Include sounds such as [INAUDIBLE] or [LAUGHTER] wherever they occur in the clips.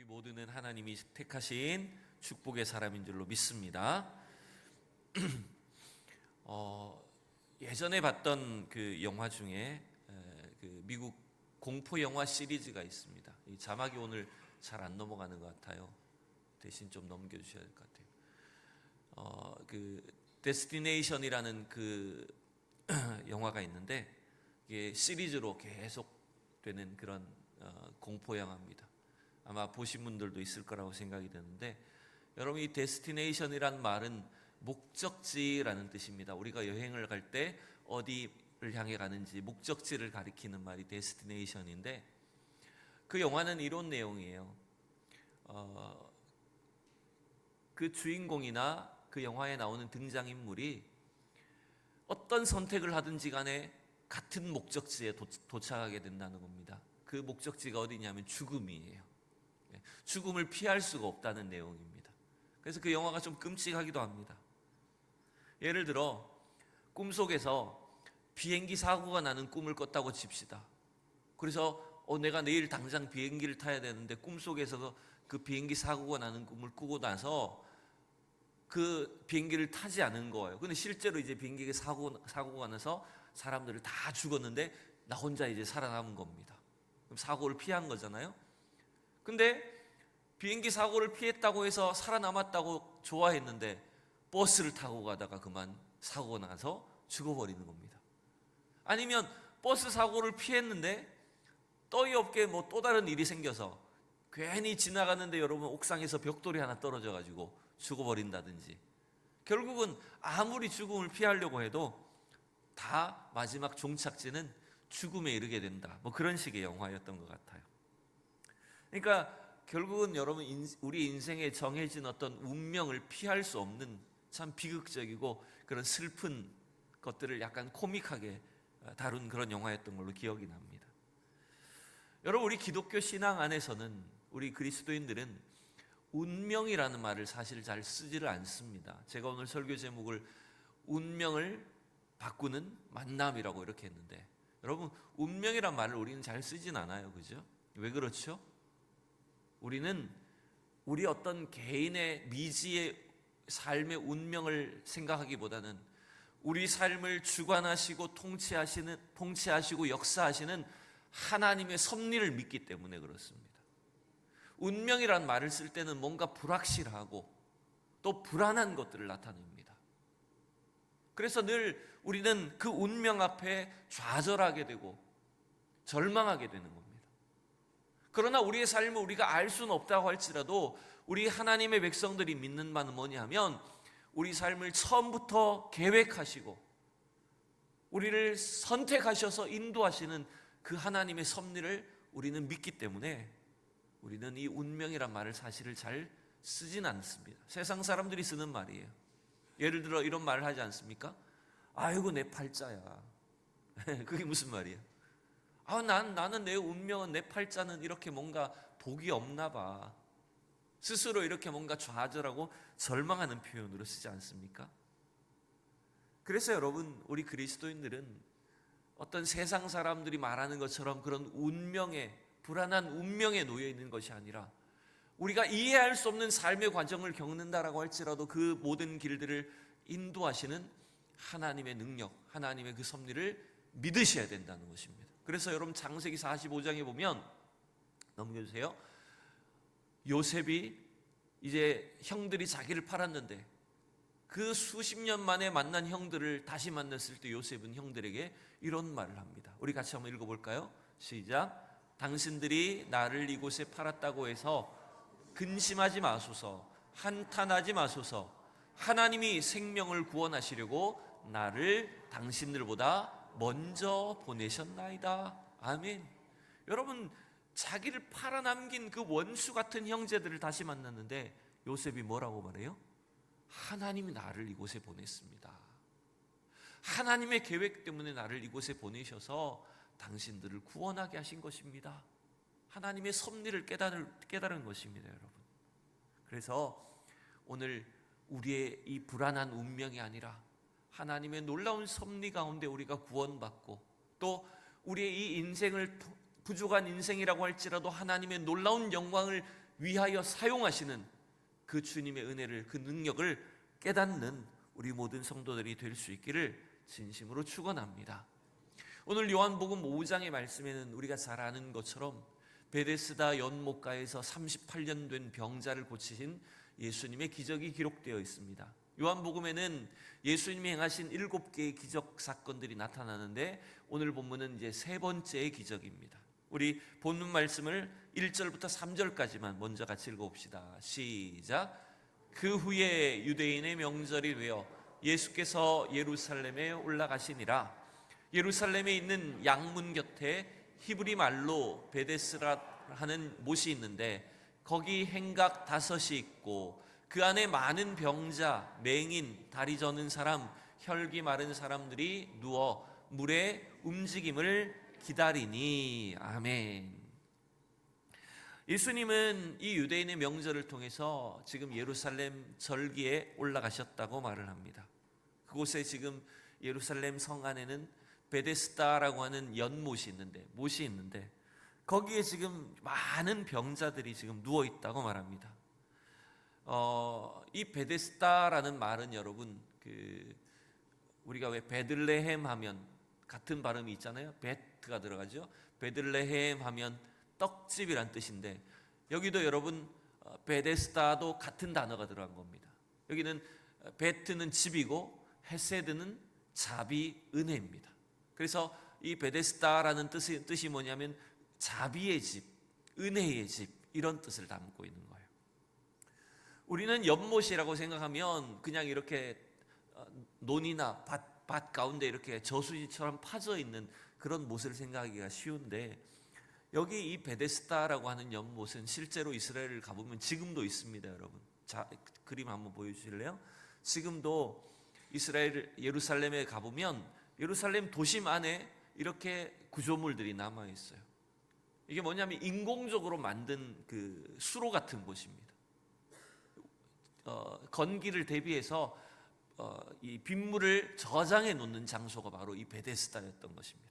우리 모두는 하나님이 택하신 축복의 사람인 줄로 믿습니다. [CLEARS THROAT] 어, 예전에 봤던 그 영화 중에 에, 그 미국 공포 영화 시리즈가 있습니다. 이 자막이 오늘 잘 안 넘어가는 것 같아요. 대신 좀 넘겨주셔야 될 것 같아요. 어, 그 데스티네이션이라는 그 [CLEARS THROAT] 영화가 있는데 이게 시리즈로 계속 되는 그런 어, 공포 영화입니다. 아마 보신 분들도 있을 거라고 생각이 드는데 여러분 이 데스티네이션이란 말은 목적지라는 뜻입니다. 우리가 여행을 갈 때 어디를 향해 가는지 목적지를 가리키는 말이 데스티네이션인데 그 영화는 이런 내용이에요. 어, 그 주인공이나 그 영화에 나오는 등장인물이 어떤 선택을 하든지 간에 같은 목적지에 도, 도착하게 된다는 겁니다. 그 목적지가 어디냐면 죽음이에요. 예, 죽음을 피할 수가 없다는 내용입니다. 그래서 그 영화가 좀 끔찍하기도 합니다. 예를 들어 꿈속에서 비행기 사고가 나는 꿈을 꿨다고 칩시다. 그래서 어, 내가 내일 당장 비행기를 타야 되는데 꿈속에서 그 비행기 사고가 나는 꿈을 꾸고 나서 그 비행기를 타지 않은 거예요. 근데 실제로 이제 비행기가 사고 사고가 나서 사람들을 다 죽었는데 나 혼자 이제 살아남은 겁니다. 그럼 사고를 피한 거잖아요. 근데 비행기 사고를 피했다고 해서 살아남았다고 좋아했는데 버스를 타고 가다가 그만 사고가 나서 죽어버리는 겁니다. 아니면 버스 사고를 피했는데 떠이 없게 뭐 또 다른 일이 생겨서 괜히 지나가는데 여러분 옥상에서 벽돌이 하나 떨어져 가지고 죽어버린다든지 결국은 아무리 죽음을 피하려고 해도 다 마지막 종착지는 죽음에 이르게 된다. 뭐 그런 식의 영화였던 것 같아요. 그러니까 결국은 여러분 우리 인생에 정해진 어떤 운명을 피할 수 없는 참 비극적이고 그런 슬픈 것들을 약간 코믹하게 다룬 그런 영화였던 걸로 기억이 납니다. 여러분 우리 기독교 신앙 안에서는 우리 그리스도인들은 운명이라는 말을 사실 잘 쓰지를 않습니다. 제가 오늘 설교 제목을 운명을 바꾸는 만남이라고 이렇게 했는데 여러분 운명이란 말을 우리는 잘 쓰진 않아요. 그죠? 왜 그렇죠? 우리는 우리 어떤 개인의 미지의 삶의 운명을 생각하기보다는 우리 삶을 주관하시고 통치하시는 통치하시고 역사하시는 하나님의 섭리를 믿기 때문에 그렇습니다. 운명이란 말을 쓸 때는 뭔가 불확실하고 또 불안한 것들을 나타냅니다. 그래서 늘 우리는 그 운명 앞에 좌절하게 되고 절망하게 되는 겁니다. 그러나 우리의 삶을 우리가 알 수는 없다고 할지라도 우리 하나님의 백성들이 믿는 바는 뭐냐 하면 우리 삶을 처음부터 계획하시고 우리를 선택하셔서 인도하시는 그 하나님의 섭리를 우리는 믿기 때문에 우리는 이 운명이란 말을 사실을 잘 쓰진 않습니다. 세상 사람들이 쓰는 말이에요. 예를 들어 이런 말을 하지 않습니까? 아이고 내 팔자야. [LAUGHS] 그게 무슨 말이에요? 아, 난 나는 내 운명은 내 팔자는 이렇게 뭔가 복이 없나 봐. 스스로 이렇게 뭔가 좌절하고 절망하는 표현으로 쓰지 않습니까? 그래서 여러분, 우리 그리스도인들은 어떤 세상 사람들이 말하는 것처럼 그런 운명에 불안한 운명에 놓여 있는 것이 아니라 우리가 이해할 수 없는 삶의 과정을 겪는다라고 할지라도 그 모든 길들을 인도하시는 하나님의 능력, 하나님의 그 섭리를 믿으셔야 된다는 것입니다. 그래서 여러분 창세기 45장에 보면 넘겨주세요. 요셉이 이제 형들이 자기를 팔았는데 그 수십 년 만에 만난 형들을 다시 만났을 때 요셉은 형들에게 이런 말을 합니다. 우리 같이 한번 읽어볼까요? 시작. 당신들이 나를 이곳에 팔았다고 해서 근심하지 마소서, 한탄하지 마소서. 하나님이 생명을 구원하시려고 나를 당신들보다 먼저 보내셨나이다. 아멘. 여러분, 자기를 팔아남긴 그 원수 같은 형제들을 다시 만났는데 요셉이 뭐라고 말해요? 하나님이 나를 이곳에 보냈습니다. 하나님의 계획 때문에 나를 이곳에 보내셔서 당신들을 구원하게 하신 것입니다. 하나님의 섭리를 깨달을, 깨달은 것입니다, 여러분. 그래서 오늘 우리의 이 불안한 운명이 아니라 하나님의 놀라운 섭리 가운데 우리가 구원받고 또 우리의 이 인생을 부족한 인생이라고 할지라도 하나님의 놀라운 영광을 위하여 사용하시는 그 주님의 은혜를 그 능력을 깨닫는 우리 모든 성도들이 될 수 있기를 진심으로 축원합니다. 오늘 요한복음 5장의 말씀에는 우리가 잘 아는 것처럼 베데스다 연못가에서 38년 된 병자를 고치신 예수님의 기적이 기록되어 있습니다. 요한복음에는 예수님이 행하신 일곱 개의 기적 사건들이 나타나는데 오늘 본문은 이제 세 번째의 기적입니다. 우리 본문 말씀을 1절부터 3절까지만 먼저 같이 읽어봅시다. 시작. 그 후에 유대인의 명절이 되어 예수께서 예루살렘에 올라가시니라. 예루살렘에 있는 양문 곁에 히브리 말로 베데스라 하는 못이 있는데 거기 행각 다섯이 있고 그 안에 많은 병자, 맹인, 다리 저는 사람, 혈기 마른 사람들이 누워 물의 움직임을 기다리니 아멘. 예수님은 이 유대인의 명절을 통해서 지금 예루살렘 절기에 올라가셨다고 말을 합니다. 그곳에 지금 예루살렘 성 안에는 베데스다라고 하는 연못이 있는데 못이 있는데 거기에 지금 많은 병자들이 지금 누워 있다고 말합니다. 어, 이 베데스다라는 말은 여러분 그 우리가 왜 베들레헴 하면 같은 발음이 있잖아요. 베트가 들어가죠. 베들레헴 하면 떡집이란 뜻인데 여기도 여러분 어, 베데스다도 같은 단어가 들어간 겁니다. 여기는 어, 베트는 집이고 헤세드는 자비 은혜입니다. 그래서 이 베데스다라는 뜻이, 뜻이 뭐냐면 자비의 집, 은혜의 집 이런 뜻을 담고 있는 거예요. 우리는 연못이라고 생각하면 그냥 이렇게 어, 논이나 밭, 밭 가운데 이렇게 저수지처럼 파져 있는 그런 못을 생각하기가 쉬운데 여기 이 베데스다라고 하는 연못은 실제로 이스라엘을 가보면 지금도 있습니다, 여러분. 자, 그림 한번 보여주실래요? 지금도 이스라엘 예루살렘에 가보면 예루살렘 도심 안에 이렇게 구조물들이 남아 있어요. 이게 뭐냐면 인공적으로 만든 그 수로 같은 곳입니다. 어, 건기를 대비해서 어, 이 빗물을 저장해 놓는 장소가 바로 이 베데스다였던 것입니다.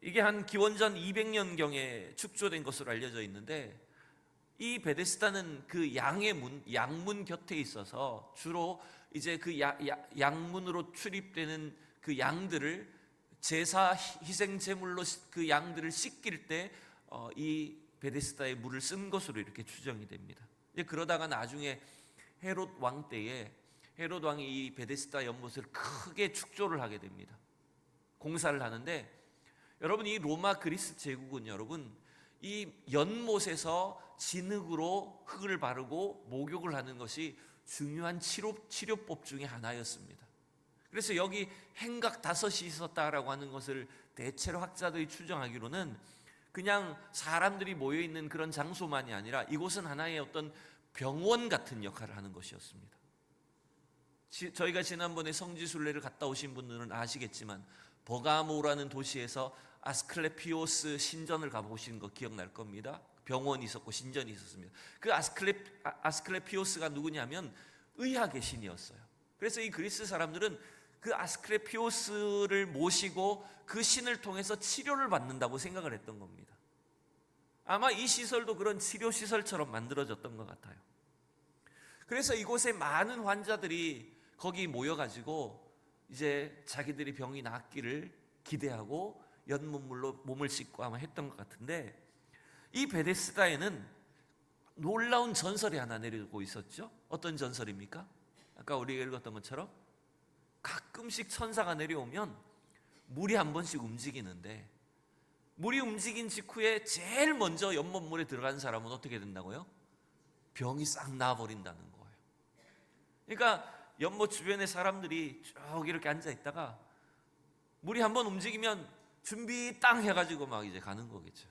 이게 한 기원전 200년 경에 축조된 것으로 알려져 있는데 이 베데스다는 그 양의 문, 양문 곁에 있어서 주로 이제 그 야, 야, 양문으로 출입되는 그 양들을 제사 희생 제물로 그 양들을 씻길 때이 어, 베데스다의 물을 쓴 것으로 이렇게 추정이 됩니다. 그러다가 나중에 헤롯 왕 때에 헤롯 왕이 이 베데스다 연못을 크게 축조를 하게 됩니다. 공사를 하는데 여러분 이 로마 그리스 제국은 여러분 이 연못에서 진흙으로 흙을 바르고 목욕을 하는 것이 중요한 치료 치료법 중의 하나였습니다. 그래서 여기 행각 다섯이 있었다라고 하는 것을 대체로 학자들이 추정하기로는 그냥 사람들이 모여 있는 그런 장소만이 아니라 이곳은 하나의 어떤 병원 같은 역할을 하는 것이었습니다. 지, 저희가 지난번에 성지순례를 갔다 오신 분들은 아시겠지만 버가모라는 도시에서 아스클레피오스 신전을 가보신 거 기억날 겁니다. 병원이 있었고 신전이 있었습니다. 그 아스클레, 아스클레피오스가 누구냐면 의학의 신이었어요. 그래서 이 그리스 사람들은 그 아스클레피오스를 모시고 그 신을 통해서 치료를 받는다고 생각을 했던 겁니다. 아마 이 시설도 그런 치료 시설처럼 만들어졌던 것 같아요. 그래서 이곳에 많은 환자들이 거기 모여가지고 이제 자기들이 병이 낫기를 기대하고 연못물로 몸을 씻고 아마 했던 것 같은데 이 베데스다에는 놀라운 전설이 하나 내리고 있었죠. 어떤 전설입니까? 아까 우리가 읽었던 것처럼 가끔씩 천사가 내려오면 물이 한 번씩 움직이는데 물이 움직인 직후에 제일 먼저 연못물에 들어간 사람은 어떻게 된다고요? 병이 싹 나버린다는 거예요. 그러니까 연못 주변에 사람들이 쭉 이렇게 앉아 있다가 물이 한번 움직이면 준비 땅 해가지고 막 이제 가는 거겠죠.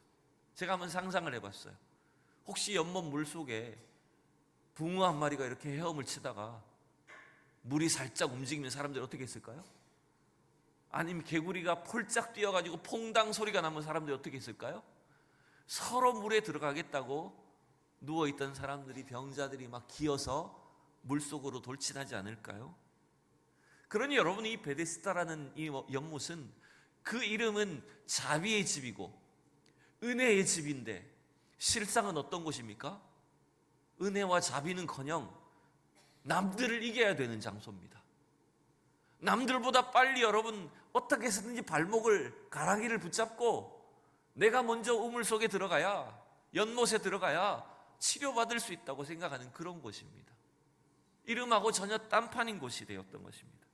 제가 한번 상상을 해봤어요. 혹시 연못 물 속에 붕어 한 마리가 이렇게 헤엄을 치다가 물이 살짝 움직이면 사람들이 어떻게 했을까요? 아니면 개구리가 폴짝 뛰어가지고 퐁당 소리가 나면 사람들이 어떻게 했을까요? 서로 물에 들어가겠다고 누워있던 사람들이 병자들이 막 기어서 물속으로 돌진하지 않을까요? 그러니 여러분 이 베데스다라는 이 연못은 그 이름은 자비의 집이고 은혜의 집인데 실상은 어떤 곳입니까? 은혜와 자비는커녕 남들을 이겨야 되는 장소입니다. 남들보다 빨리 여러분 어떻게 해서든지 발목을 가랑이를 붙잡고 내가 먼저 우물 속에 들어가야 연못에 들어가야 치료받을 수 있다고 생각하는 그런 곳입니다. 이름하고 전혀 딴판인 곳이 되었던 것입니다.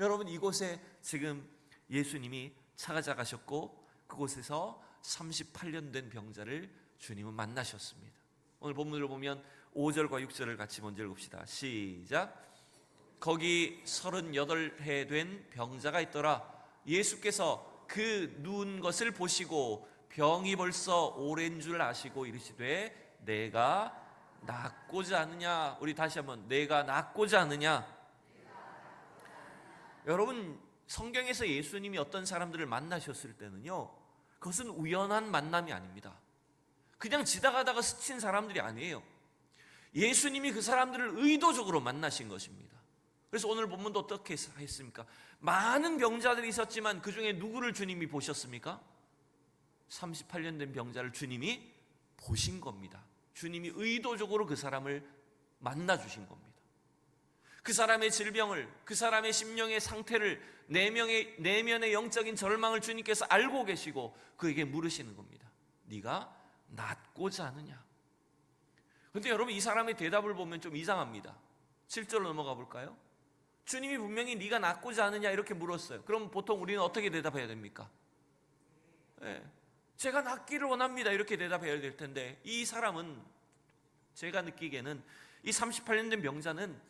여러분 이곳에 지금 예수님이 찾아가셨고 그곳에서 38년 된 병자를 주님은 만나셨습니다. 오늘 본문을 보면 5절과 6절을 같이 먼저 읽읍시다. 시작. 거기 38해 된 병자가 있더라. 예수께서 그 누운 것을 보시고 병이 벌써 오랜 줄 아시고 이르시되 내가 낫고자 하느냐? 우리 다시 한번 내가 낫고자 하느냐? 여러분 성경에서 예수님이 어떤 사람들을 만나셨을 때는요 그것은 우연한 만남이 아닙니다. 그냥 지나가다가 스친 사람들이 아니에요. 예수님이 그 사람들을 의도적으로 만나신 것입니다 그래서 오늘 본문도 어떻게 했습니까? 많은 병자들이 있었지만 그 중에 누구를 주님이 보셨습니까? 38년 된 병자를 주님이 보신 겁니다. 주님이 의도적으로 그 사람을 만나 주신 겁니다. 그 사람의 질병을, 그 사람의 심령의 상태를, 내면의, 내면의 영적인 절망을 주님께서 알고 계시고 그에게 물으시는 겁니다. 네가 낫고자 하느냐? 근데 여러분 이 사람의 대답을 보면 좀 이상합니다. 7절로 넘어가 볼까요? 주님이 분명히 네가 낫고자 하느냐 이렇게 물었어요. 그럼 보통 우리는 어떻게 대답해야 됩니까? 예, 제가 낫기를 원합니다. 이렇게 대답해야 될 텐데 이 사람은 제가 느끼기에는 이 38년 된 병자는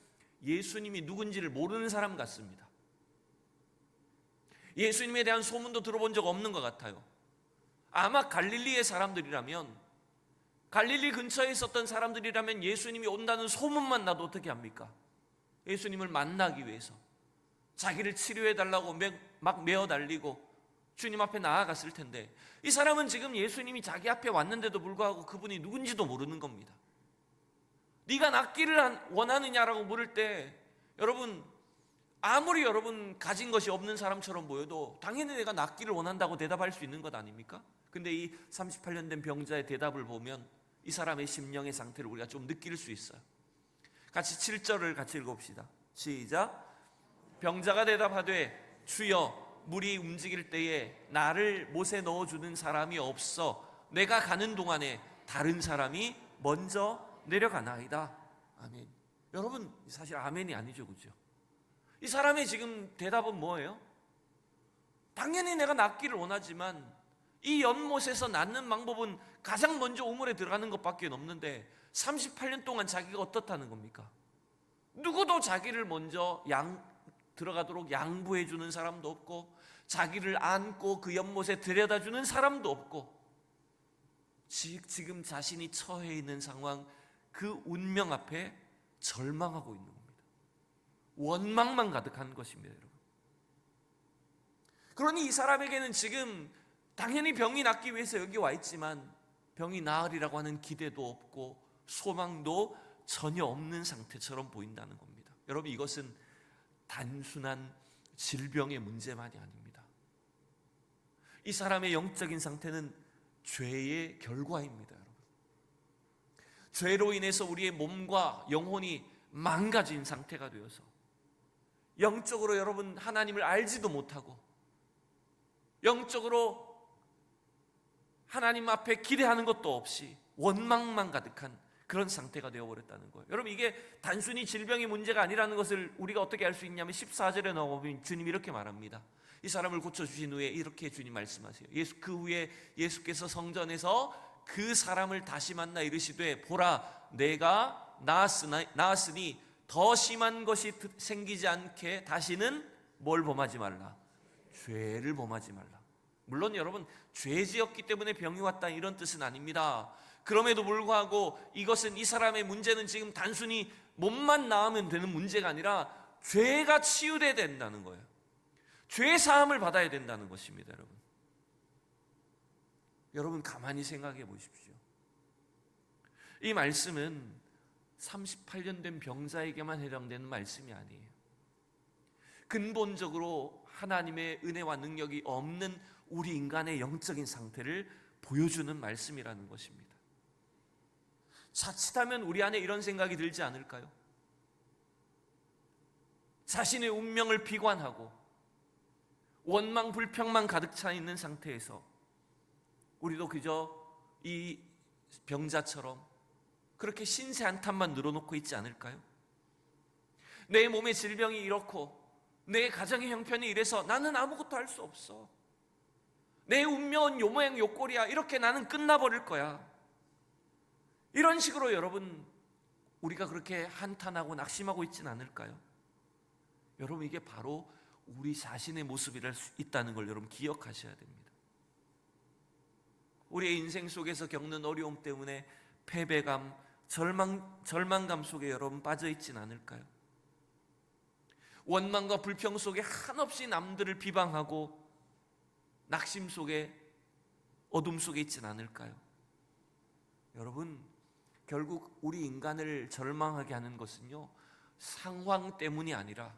예수님이 누군지를 모르는 사람 같습니다. 예수님에 대한 소문도 들어본 적 없는 것 같아요. 아마 갈릴리의 사람들이라면 갈릴리 근처에 있었던 사람들이라면 예수님이 온다는 소문만 나도 어떻게 합니까? 예수님을 만나기 위해서 자기를 치료해 달라고 막 메어 달리고 주님 앞에 나아갔을 텐데 이 사람은 지금 예수님이 자기 앞에 왔는데도 불구하고 그분이 누군지도 모르는 겁니다. 네가 낫기를 원하느냐라고 물을 때 여러분 아무리 여러분 가진 것이 없는 사람처럼 보여도 당연히 내가 낫기를 원한다고 대답할 수 있는 것 아닙니까? 근데 이 38년 된 병자의 대답을 보면 이 사람의 심령의 상태를 우리가 좀 느낄 수 있어요. 같이 7절을 같이 읽어봅시다. 시작. 병자가 대답하되 주여 물이 움직일 때에 나를 못에 넣어주는 사람이 없어 내가 가는 동안에 다른 사람이 먼저 내려가나이다. 아멘. 여러분 사실 아멘이 아니죠, 그죠? 이 사람의 지금 대답은 뭐예요? 당연히 내가 낫기를 원하지만 이 연못에서 낫는 방법은 가장 먼저 우물에 들어가는 것밖에 없는데 38년 동안 자기가 어떻다는 겁니까? 누구도 자기를 먼저 양 들어가도록 양보해 주는 사람도 없고 자기를 안고 그 연못에 들여다 주는 사람도 없고 지금 자신이 처해 있는 상황 그 운명 앞에 절망하고 있는 겁니다. 원망만 가득한 것입니다, 여러분. 그러니 이 사람에게는 지금 당연히 병이 낫기 위해서 여기 와 있지만 병이 나으리라고 하는 기대도 없고 소망도 전혀 없는 상태처럼 보인다는 겁니다. 여러분 이것은 단순한 질병의 문제만이 아닙니다. 이 사람의 영적인 상태는 죄의 결과입니다, 여러분. 죄로 인해서 우리의 몸과 영혼이 망가진 상태가 되어서 영적으로 여러분 하나님을 알지도 못하고 영적으로 하나님 앞에 기대하는 것도 없이 원망만 가득한 그런 상태가 되어버렸다는 거예요. 여러분 이게 단순히 질병의 문제가 아니라는 것을 우리가 어떻게 알 수 있냐면 14절에 나오면 주님이 이렇게 말합니다. 이 사람을 고쳐주신 후에 이렇게 주님 말씀하세요. 예수 그 후에 예수께서 성전에서 그 사람을 다시 만나 이르시되 보라 내가 나았으니, 나았으니 더 심한 것이 생기지 않게 다시는 뭘 범하지 말라 죄를 범하지 말라 물론 여러분 죄 지었기 때문에 병이 왔다 이런 뜻은 아닙니다 그럼에도 불구하고 이것은 이 사람의 문제는 지금 단순히 몸만 나으면 되는 문제가 아니라 죄가 치유돼야 된다는 거예요. 죄 사함을 받아야 된다는 것입니다, 여러분. 여러분 가만히 생각해 보십시오. 이 말씀은 38년 된 병자에게만 해당되는 말씀이 아니에요. 근본적으로 하나님의 은혜와 능력이 없는 우리 인간의 영적인 상태를 보여주는 말씀이라는 것입니다. 자칫하면 우리 안에 이런 생각이 들지 않을까요? 자신의 운명을 비관하고 원망 불평만 가득 차 있는 상태에서 우리도 그저 이 병자처럼 그렇게 신세 한탄만 늘어놓고 있지 않을까요? 내 몸의 질병이 이렇고 내 가정의 형편이 이래서 나는 아무것도 할 수 없어. 내 운명은 요 모양 요 꼴이야. 이렇게 나는 끝나버릴 거야. 이런 식으로 여러분 우리가 그렇게 한탄하고 낙심하고 있진 않을까요? 여러분 이게 바로 우리 자신의 모습이랄 수 있다는 걸 여러분 기억하셔야 됩니다. 우리의 인생 속에서 겪는 어려움 때문에 패배감, 절망, 절망감 속에 여러분 빠져 있진 않을까요? 원망과 불평 속에 한없이 남들을 비방하고 낙심 속에 어둠 속에 있진 않을까요? 여러분 결국 우리 인간을 절망하게 하는 것은요 상황 때문이 아니라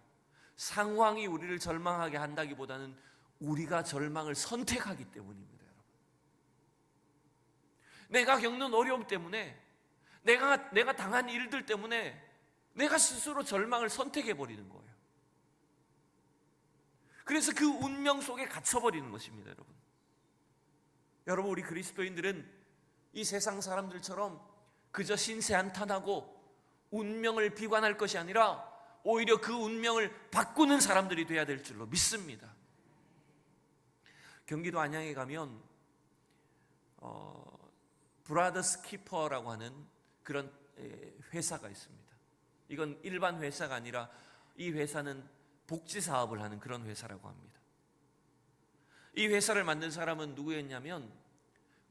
상황이 우리를 절망하게 한다기보다는 우리가 절망을 선택하기 때문입니다, 여러분. 내가 겪는 어려움 때문에 내가 내가 당한 일들 때문에 내가 스스로 절망을 선택해 버리는 거예요. 그래서 그 운명 속에 갇혀 버리는 것입니다, 여러분. 여러분 우리 그리스도인들은 이 세상 사람들처럼 그저 신세 한탄하고 운명을 비관할 것이 아니라 오히려 그 운명을 바꾸는 사람들이 돼야 될 줄로 믿습니다. 경기도 안양에 가면 어, 브라더스 키퍼라고 하는 그런 에, 회사가 있습니다. 이건 일반 회사가 아니라 이 회사는 복지 사업을 하는 그런 회사라고 합니다. 이 회사를 만든 사람은 누구였냐면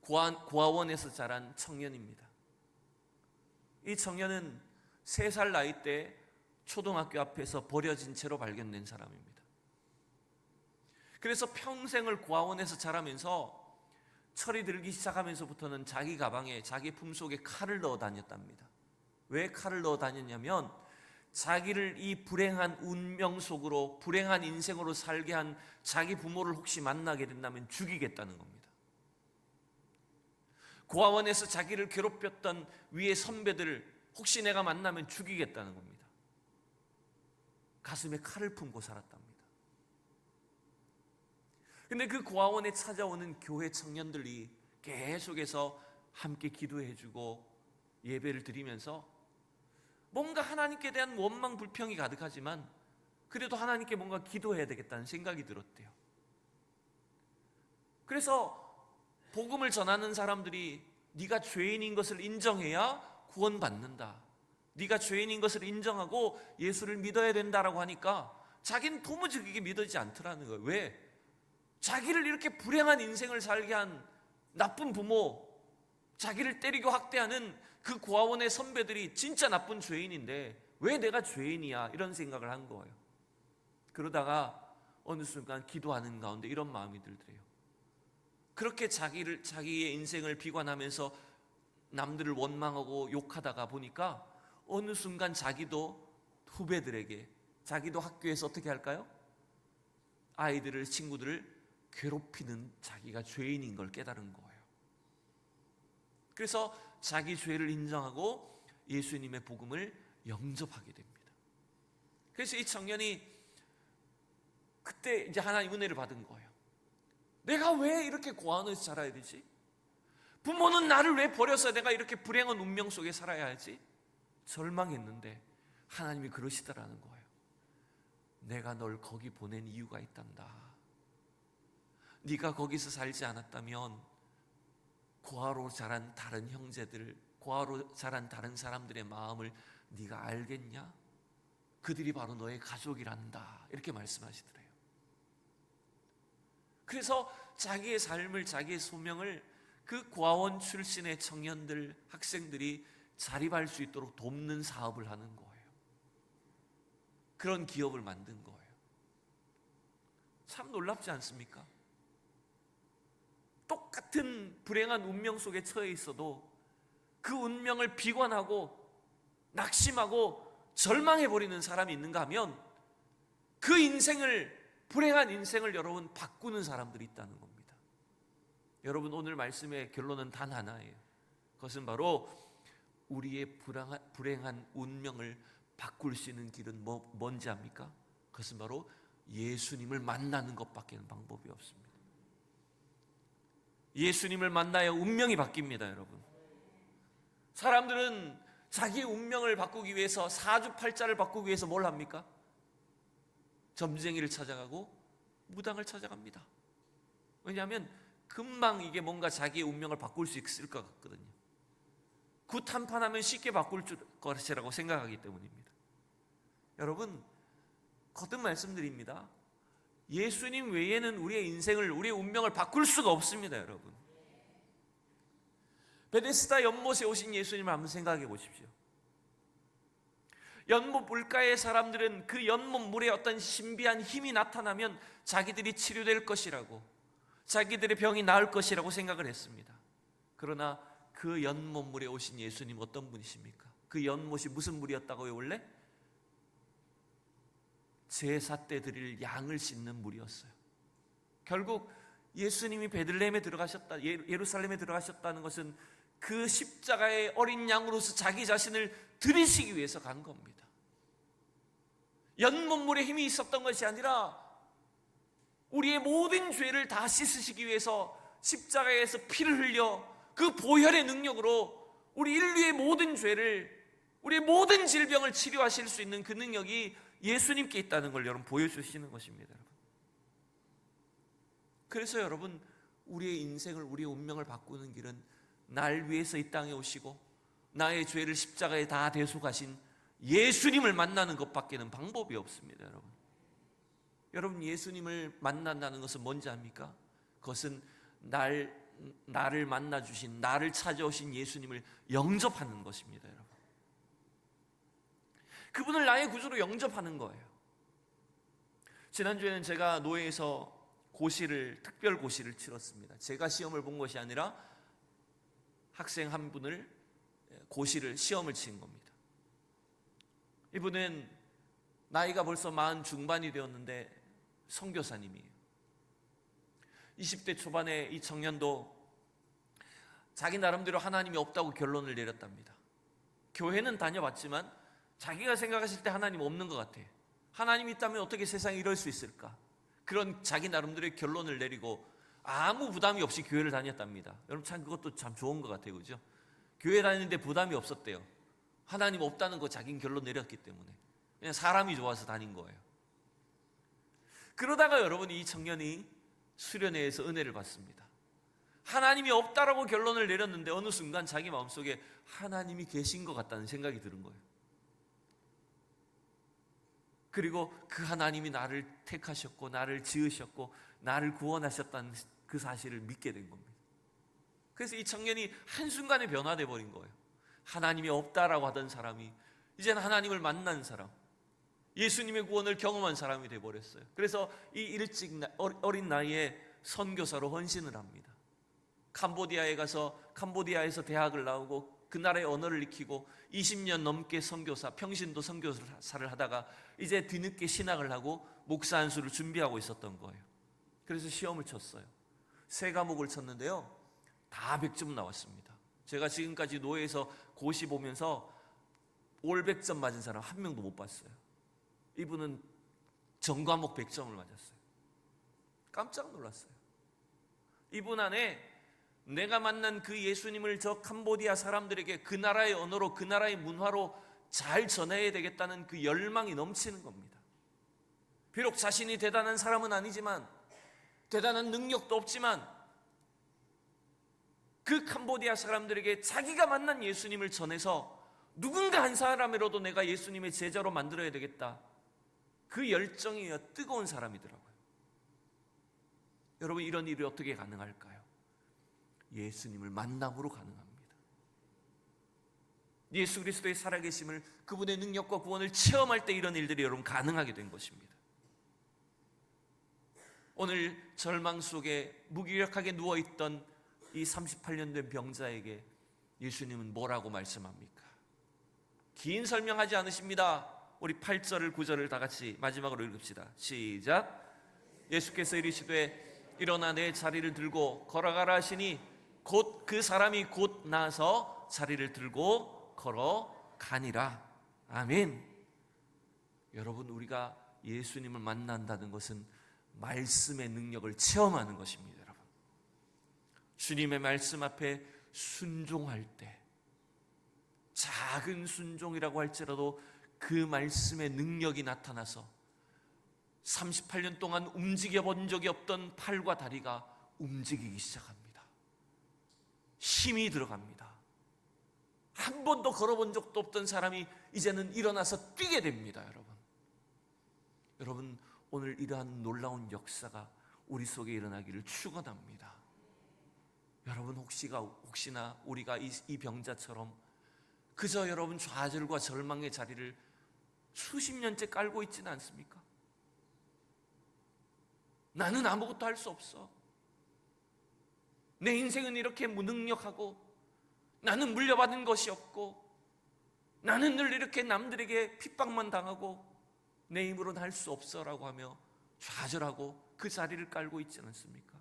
고아, 고아원에서 자란 청년입니다. 이 청년은 세살 나이 때 초등학교 앞에서 버려진 채로 발견된 사람입니다. 그래서 평생을 고아원에서 자라면서 철이 들기 시작하면서부터는 자기 가방에 자기 품속에 칼을 넣어 다녔답니다. 왜 칼을 넣어 다녔냐면 자기를 이 불행한 운명 속으로 불행한 인생으로 살게 한 자기 부모를 혹시 만나게 된다면 죽이겠다는 겁니다. 고아원에서 자기를 괴롭혔던 위의 선배들을 혹시 내가 만나면 죽이겠다는 겁니다. 가슴에 칼을 품고 살았답니다. 근데 그 고아원에 찾아오는 교회 청년들이 계속해서 함께 기도해 주고 예배를 드리면서 뭔가 하나님께 대한 원망 불평이 가득하지만 그래도 하나님께 뭔가 기도해야 되겠다는 생각이 들었대요. 그래서 복음을 전하는 사람들이 네가 죄인인 것을 인정해야 구원받는다. 네가 죄인인 것을 인정하고 예수를 믿어야 된다라고 하니까 자기는 도무지 그게 믿어지지 않더라는 거예요. 왜? 자기를 이렇게 불행한 인생을 살게 한 나쁜 부모, 자기를 때리고 학대하는 그 고아원의 선배들이 진짜 나쁜 죄인인데 왜 내가 죄인이야? 이런 생각을 한 거예요. 그러다가 어느 순간 기도하는 가운데 이런 마음이 들더래요. 그렇게 자기를 자기의 인생을 비관하면서 남들을 원망하고 욕하다가 보니까 어느 순간 자기도 후배들에게 자기도 학교에서 어떻게 할까요? 아이들을 친구들을 괴롭히는 자기가 죄인인 걸 깨달은 거예요. 그래서 자기 죄를 인정하고 예수님의 복음을 영접하게 됩니다. 그래서 이 청년이 그때 이제 하나님 은혜를 받은 거예요. 내가 왜 이렇게 고아원에서 자라야 되지? 부모는 나를 왜 버려서 내가 이렇게 불행한 운명 속에 살아야 하지? 절망했는데 하나님이 그러시더라는 거예요. 내가 널 거기 보낸 이유가 있단다. 네가 거기서 살지 않았다면 고아로 자란 다른 형제들, 고아로 자란 다른 사람들의 마음을 네가 알겠냐? 그들이 바로 너의 가족이란다. 이렇게 말씀하시더래요. 그래서 자기의 삶을, 자기의 소명을 그 고아원 출신의 청년들, 학생들이 자립할 수 있도록 돕는 사업을 하는 거예요. 그런 기업을 만든 거예요. 참 놀랍지 않습니까? 똑같은 불행한 운명 속에 처해 있어도 그 운명을 비관하고 낙심하고 절망해 버리는 사람이 있는가 하면 그 인생을 불행한 인생을 여러분 바꾸는 사람들이 있다는 겁니다. 여러분 오늘 말씀의 결론은 단 하나예요. 그것은 바로 우리의 불행한, 불행한 운명을 바꿀 수 있는 길은 뭐, 뭔지 압니까? 그것은 바로 예수님을 만나는 것밖에 방법이 없습니다. 예수님을 만나야 운명이 바뀝니다, 여러분. 사람들은 자기의 운명을 바꾸기 위해서 사주팔자를 바꾸기 위해서 뭘 합니까? 점쟁이를 찾아가고 무당을 찾아갑니다. 왜냐하면 금방 이게 뭔가 자기의 운명을 바꿀 수 있을 것 같거든요. 굿 한판 하면 쉽게 바꿀 줄 것이라고 생각하기 때문입니다. 여러분 거듭 말씀드립니다. 예수님 외에는 우리의 인생을 우리의 운명을 바꿀 수가 없습니다, 여러분. 베데스다 연못에 오신 예수님을 한번 생각해 보십시오. 연못 물가의 사람들은 그 연못 물에 어떤 신비한 힘이 나타나면 자기들이 치료될 것이라고 자기들의 병이 나을 것이라고 생각을 했습니다. 그러나 그 연못 물에 오신 예수님 어떤 분이십니까? 그 연못이 무슨 물이었다고요, 원래? 제사 때 드릴 양을 씻는 물이었어요. 결국 예수님이 베들레헴에 들어가셨다, 예- 예루살렘에 들어가셨다는 것은 그 십자가의 어린 양으로서 자기 자신을 들이시기 위해서 간 겁니다. 연못물에 힘이 있었던 것이 아니라 우리의 모든 죄를 다 씻으시기 위해서 십자가에서 피를 흘려 그 보혈의 능력으로 우리 인류의 모든 죄를 우리의 모든 질병을 치료하실 수 있는 그 능력이 예수님께 있다는 걸 여러분 보여주시는 것입니다. 그래서 여러분 우리의 인생을 우리의 운명을 바꾸는 길은 날 위해서 이 땅에 오시고 나의 죄를 십자가에 다 대속하신 예수님을 만나는 것밖에는 방법이 없습니다, 여러분. 여러분 예수님을 만난다는 것은 뭔지 압니까? 그것은 날 나를 만나 주신 나를 찾아오신 예수님을 영접하는 것입니다, 여러분. 그분을 나의 구주로 영접하는 거예요. 지난주에는 제가 노예에서 고시를 특별 고시를 치렀습니다. 제가 시험을 본 것이 아니라 학생 한 분을 고시를 시험을 친 겁니다. 이분은 나이가 벌써 마흔 중반이 되었는데 선교사님이에요. 20대 초반에 이 청년도 자기 나름대로 하나님이 없다고 결론을 내렸답니다. 교회는 다녀봤지만 자기가 생각하실 때 하나님 없는 것 같아. 하나님이 있다면 어떻게 세상에 이럴 수 있을까? 그런 자기 나름대로의 결론을 내리고 아무 부담이 없이 교회를 다녔답니다. 여러분 참 그것도 참 좋은 것 같아요, 그죠? 교회 다니는데 부담이 없었대요. 하나님 없다는 거 자기는 결론 내렸기 때문에 그냥 사람이 좋아서 다닌 거예요. 그러다가 여러분 이 청년이 수련회에서 은혜를 받습니다. 하나님이 없다라고 결론을 내렸는데 어느 순간 자기 마음속에 하나님이 계신 것 같다는 생각이 드는 거예요. 그리고 그 하나님이 나를 택하셨고 나를 지으셨고 나를 구원하셨다는 그 사실을 믿게 된 겁니다. 그래서 이 청년이 한순간에 변화돼 버린 거예요. 하나님이 없다라고 하던 사람이 이제는 하나님을 만난 사람. 예수님의 구원을 경험한 사람이 돼 버렸어요. 그래서 이 일찍 나- 어린 나이에 선교사로 헌신을 합니다. 캄보디아에 가서 캄보디아에서 대학을 나오고 그 나라의 언어를 익히고 20년 넘게 선교사, 평신도 선교사를 하다가 이제 뒤늦게 신학을 하고 목사 안수를 준비하고 있었던 거예요. 그래서 시험을 쳤어요. 세 과목을 쳤는데요. 다 100점 나왔습니다. 제가 지금까지 노예에서 고시 보면서 올 100점 맞은 사람 한 명도 못 봤어요. 이분은 전 과목 100점을 맞았어요. 깜짝 놀랐어요. 이분 안에 내가 만난 그 예수님을 저 캄보디아 사람들에게 그 나라의 언어로 그 나라의 문화로 잘 전해야 되겠다는 그 열망이 넘치는 겁니다. 비록 자신이 대단한 사람은 아니지만 대단한 능력도 없지만 그 캄보디아 사람들에게 자기가 만난 예수님을 전해서 누군가 한 사람이라도 내가 예수님의 제자로 만들어야 되겠다. 그 열정이 뜨거운 사람이더라고요. 여러분 이런 일이 어떻게 가능할까요? 예수님을 만남으로 가능합니다. 예수 그리스도의 살아계심을 그분의 능력과 구원을 체험할 때 이런 일들이 여러분 가능하게 된 것입니다. 오늘 절망 속에 무기력하게 누워 있던 이 38년 된 병자에게 예수님은 뭐라고 말씀합니까? 긴 설명하지 않으십니다. 우리 8절을 9절을 다 같이 마지막으로 읽읍시다. 시작. 예수께서 이르시되 일어나 내 자리를 들고 걸어가라 하시니 곧 그 사람이 곧 나서 자리를 들고 걸어가니라. 아멘. 여러분 우리가 예수님을 만난다는 것은 말씀의 능력을 체험하는 것입니다. 주님의 말씀 앞에 순종할 때 작은 순종이라고 할지라도 그 말씀의 능력이 나타나서 38년 동안 움직여 본 적이 없던 팔과 다리가 움직이기 시작합니다. 힘이 들어갑니다. 한 번도 걸어본 적도 없던 사람이 이제는 일어나서 뛰게 됩니다, 여러분. 여러분, 오늘 이러한 놀라운 역사가 우리 속에 일어나기를 축원합니다. 여러분 혹시가 혹시나 우리가 이, 이 병자처럼 그저 여러분 좌절과 절망의 자리를 수십 년째 깔고 있지는 않습니까? 나는 아무것도 할 수 없어. 내 인생은 이렇게 무능력하고 나는 물려받은 것이 없고 나는 늘 이렇게 남들에게 핍박만 당하고 내 힘으로는 할 수 없어라고 하며 좌절하고 그 자리를 깔고 있지 않습니까?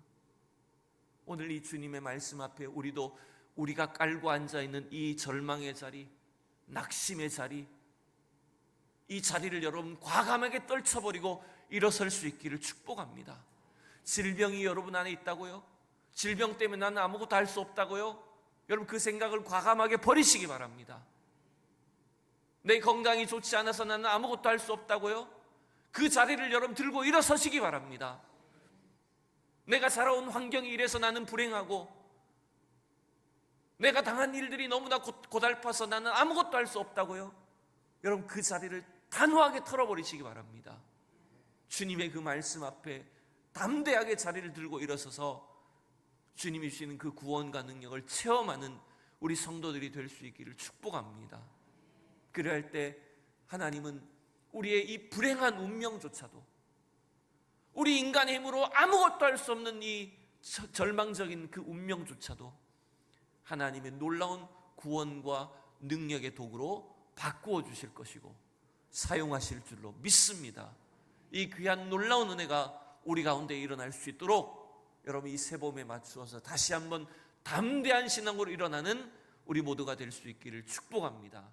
오늘 이 주님의 말씀 앞에 우리도 우리가 깔고 앉아 있는 이 절망의 자리, 낙심의 자리, 이 자리를 여러분 과감하게 떨쳐버리고 일어설 수 있기를 축복합니다. 질병이 여러분 안에 있다고요? 질병 때문에 나는 아무것도 할 수 없다고요? 여러분 그 생각을 과감하게 버리시기 바랍니다. 내 건강이 좋지 않아서 나는 아무것도 할 수 없다고요? 그 자리를 여러분 들고 일어서시기 바랍니다. 내가 살아온 환경이 이래서 나는 불행하고 내가 당한 일들이 너무나 고, 고달파서 나는 아무것도 할 수 없다고요? 여러분 그 자리를 단호하게 털어버리시기 바랍니다. 주님의 그 말씀 앞에 담대하게 자리를 들고 일어서서 주님이 주시는 그 구원과 능력을 체험하는 우리 성도들이 될 수 있기를 축복합니다. 그럴 때 하나님은 우리의 이 불행한 운명조차도 우리 인간의 힘으로 아무것도 할 수 없는 이 절망적인 그 운명조차도 하나님의 놀라운 구원과 능력의 도구로 바꾸어 주실 것이고 사용하실 줄로 믿습니다. 이 귀한 놀라운 은혜가 우리 가운데 일어날 수 있도록 여러분 이 세봄에 맞추어서 다시 한번 담대한 신앙으로 일어나는 우리 모두가 될 수 있기를 축복합니다.